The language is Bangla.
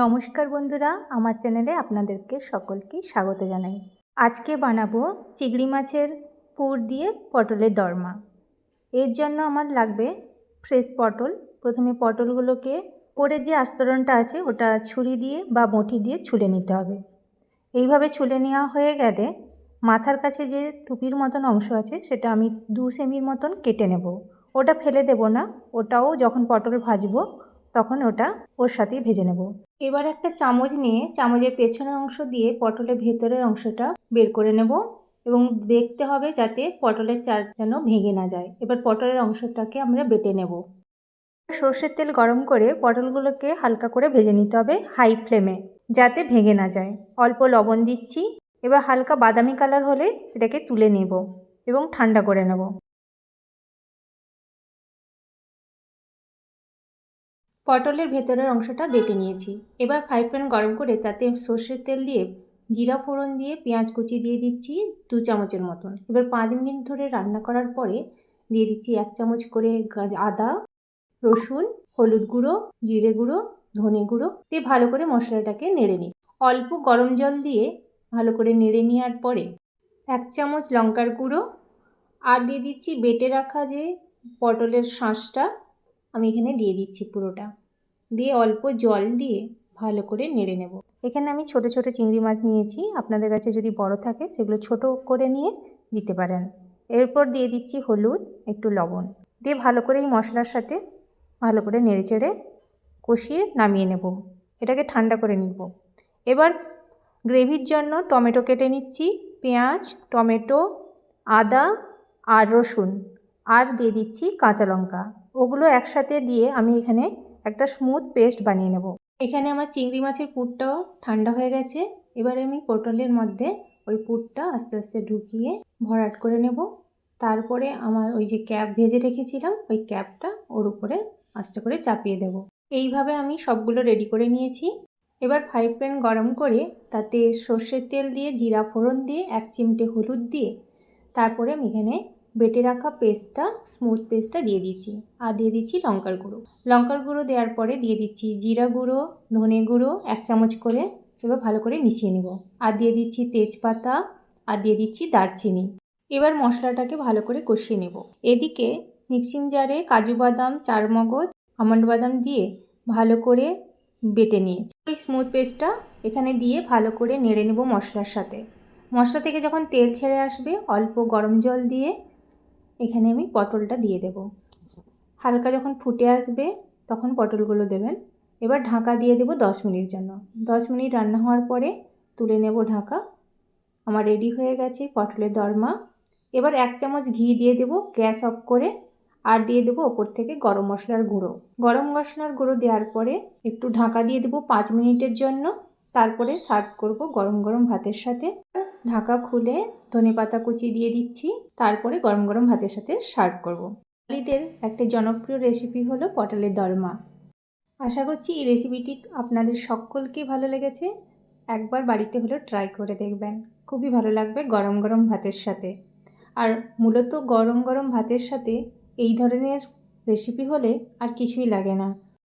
নমস্কার বন্ধুরা, আমার চ্যানেলে আপনাদেরকে সকলকে স্বাগত জানাই। আজকে বানাবো চিংড়ি মাছের পুর দিয়ে পটলের দরমা। এর জন্য আমার লাগবে ফ্রেশ পটল। প্রথমে পটলগুলোকে পরে যে আস্তরণটা আছে, ওটা ছুরি দিয়ে বা বঁটি দিয়ে ছুলে নিতে হবে। এইভাবে ছুলে নেওয়া হয়ে গেলে মাথার কাছে যে টুপির মতন অংশ আছে, সেটা আমি দু সেমির মতন কেটে নেব। ওটা ফেলে দেব না। ওটাও যখন পটল ভাজবো তখন ওটা ওর সাথেই ভেজে নেব। এবার একটা চামচ নিয়ে চামচের পেছনের অংশ দিয়ে পটলের ভেতরের অংশটা বের করে নেব এবং দেখতে হবে যাতে পটলের চার যেন ভেঙে না যায়। এবার পটলের অংশটাকে আমরা বেটে নেব। সর্ষের তেল গরম করে পটলগুলোকে হালকা করে ভেজে নিতে হবে হাই ফ্লেমে যাতে ভেঙে না যায়। অল্প লবণ দিচ্ছি। এবার হালকা বাদামি কালার হলে এটাকে তুলে নেব এবং ঠান্ডা করে নেব। পটলের ভেতরের অংশটা বেটে নিয়েছি। এবার ফ্রাই প্যান গরম করে তাতে সর্ষের তেল দিয়ে জিরা ফোড়ন দিয়ে পেঁয়াজ কুচি দিয়ে দিচ্ছি দু চামচের মতন। এবার পাঁচ মিনিট ধরে রান্না করার পরে দিয়ে দিচ্ছি এক চামচ করে আদা, রসুন, হলুদ গুঁড়ো, জিরে গুঁড়ো, ধনে গুঁড়ো দিয়ে ভালো করে মশলাটাকে নেড়ে নিই। অল্প গরম জল দিয়ে ভালো করে নেড়ে নেওয়ার পরে এক চামচ লঙ্কার গুঁড়ো আর দিয়ে দিচ্ছি বেটে রাখা যে পটলের শাঁসটা আমি এখানে দিয়ে দিচ্ছি পুরোটা। দিয়ে অল্প জল দিয়ে ভালো করে নেড়ে নেব। এখানে আমি ছোট ছোট চিংড়ি মাছ নিয়েছি। আপনাদের কাছে যদি বড় থাকে, সেগুলো ছোট করে নিয়ে দিতে পারেন। এরপর দিয়ে দিচ্ছি হলুদ, একটু লবণ। দিয়ে ভালো করে এই মশলার সাথে ভালো করে নেড়ে চেড়ে কষিয়ে নামিয়ে নেব। এটাকে ঠান্ডা করে নিব। এবার গ্রেভির জন্য টমেটো কেটে নিচ্ছি, পেঁয়াজ, টমেটো, আদা আর রসুন। আর দিয়ে দিচ্ছি কাঁচা লঙ্কা। ওগুলো একসাথে দিয়ে আমি এখানে একটা স্মুথ পেস্ট বানিয়ে নেব। এখানে আমার চিংড়ি মাছের পুরটাও ঠান্ডা হয়ে গেছে। এবারে আমি পটলের মধ্যে ওই পুরটা আস্তে আস্তে ঢুকিয়ে ভরাট করে নেব। তারপরে আমার ওই যে ক্যাপ ভেজে রেখেছিলাম, ওই ক্যাপটা ওর উপরে আস্তে করে চাপিয়ে দেব। এইভাবে আমি সবগুলো রেডি করে নিয়েছি। এবার ফ্রাই প্যান গরম করে তাতে সর্ষের তেল দিয়ে, জিরা ফোড়ন দিয়ে, এক চিমটে হলুদ দিয়ে, তারপরে আমি এখানে বেটে রাখা পেস্টটা স্মুথ পেস্টটা দিয়ে দিচ্ছি। আর দিয়ে দিচ্ছি লঙ্কার গুঁড়ো। লঙ্কার গুঁড়ো দেওয়ার পরে দিয়ে দিচ্ছি জিরা গুঁড়ো, ধনে গুঁড়ো, এক চামচ করে এবার ভালো করে মিশিয়ে নেব। আর দিয়ে দিচ্ছি তেজপাতা, আর দিয়ে দিচ্ছি দারচিনি। এবার মশলাটাকে ভালো করে কষিয়ে নেব। এদিকে মিক্সিং জারে কাজু বাদাম, চারমগজ, আমন্ড বাদাম দিয়ে ভালো করে বেটে নিয়েছি। ওই স্মুথ পেস্টটা এখানে দিয়ে ভালো করে নেড়ে নেব মশলার সাথে। মশলা থেকে যখন তেল ছেড়ে আসবে, অল্প গরম জল দিয়ে এখানে আমি পটলটা দিয়ে দেব। হালকা যখন ফুটে আসবে, তখন পটলগুলো দেবেন। এবার ঢাকা দিয়ে দেব দশ মিনিট জন্য। দশ মিনিট রান্না হওয়ার পরে তুলে নেব ঢাকা। আমার রেডি হয়ে গেছে পটলের দরমা। এবার এক চামচ ঘি দিয়ে দেব গ্যাস অফ করে আর দিয়ে দেবো ওপর থেকে গরম মশলার গুঁড়ো। গরম মশলার গুঁড়ো দেওয়ার পরে একটু ঢাকা দিয়ে দেবো পাঁচ মিনিটের জন্য। তারপরে সার্ভ করব গরম গরম ভাতের সাথে। ঢাকা খুলে ধনে পাতা কুচি দিয়ে দিচ্ছি, তারপরে গরম গরম ভাতের সাথে সার্ভ করব। বাঙালিদের একটা জনপ্রিয় রেসিপি হলো পটলের দরমা। আশা করছি এই রেসিপিটি আপনাদের সকলকে ভালো লেগেছে। একবার বাড়িতে হলেও ট্রাই করে দেখবেন। খুবই ভালো লাগবে গরম গরম ভাতের সাথে। আর মূলত গরম গরম ভাতের সাথে এই ধরনের রেসিপি হলে আর কিছুই লাগে না।